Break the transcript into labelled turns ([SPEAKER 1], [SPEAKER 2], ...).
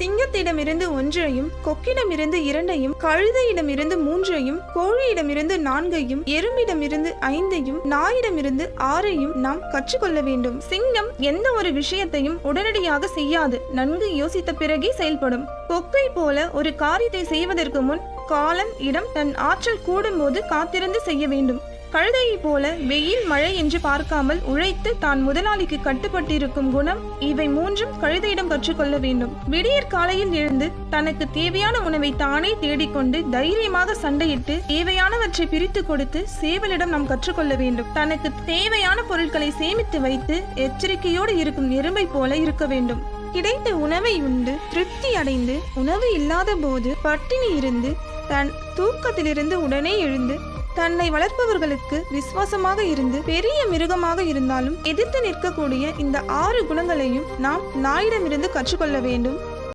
[SPEAKER 1] சிங்கத்திடமிருந்து ஒன்றையும் கொக்கிடமிருந்து இரண்டையும் கழுதையிடமிருந்து மூன்றையும் கோழியிடமிருந்து நான்கையும் எறும்பிடமிருந்து ஐந்தையும் நாயிடமிருந்து ஆறையும் நாம் கற்றுக்கொள்ள வேண்டும். சிங்கம் எந்த ஒரு விஷயத்தையும் உடனடியாக செய்யாது. நன்கு யோசித்த பிறகே செயல்படும். கொக்கை போல ஒரு காரியத்தை செய்வதற்கு முன் காலம் இடம் தன் ஆற்றல் கூடும்போது காத்திருந்து செய்ய வேண்டும். கழுதையைப் போல வெயில் மழை என்று பார்க்காமல் உழைத்து தான் முதலாளிக்கு கட்டுப்பட்டிருக்கும் குணம் இவை மூன்றும் கழுதையிடம் கற்றுக்கொள்ள வேண்டும். விடியற் காலையில் எழுந்து தனக்கு தேவையான உணவை தானே தேடிக்கொண்டு தைரியமாக சண்டையிட்டு தேவையானவற்றை பிரித்து கொடுத்து சேவலிடம் நாம் கற்றுக்கொள்ள வேண்டும். தனக்கு தேவையான பொருட்களை சேமித்து வைத்து எச்சரிக்கையோடு இருக்கும் எறும்பை போல இருக்க வேண்டும். கிடைத்த உணவை உண்டு திருப்தி அடைந்து உணவு இல்லாத போது பட்டினி இருந்து தன் தூக்கத்திலிருந்து உடனே எழுந்து தன்னை வளர்ப்பவர்களுக்கு விசுவாசமாக இருந்து பெரிய மிருகமாக இருந்தாலும் எதிர்த்து நிற்கக்கூடிய இந்த ஆறு குணங்களையும் நாம் நாயிடமிருந்து கற்றுக்கொள்ள வேண்டும்.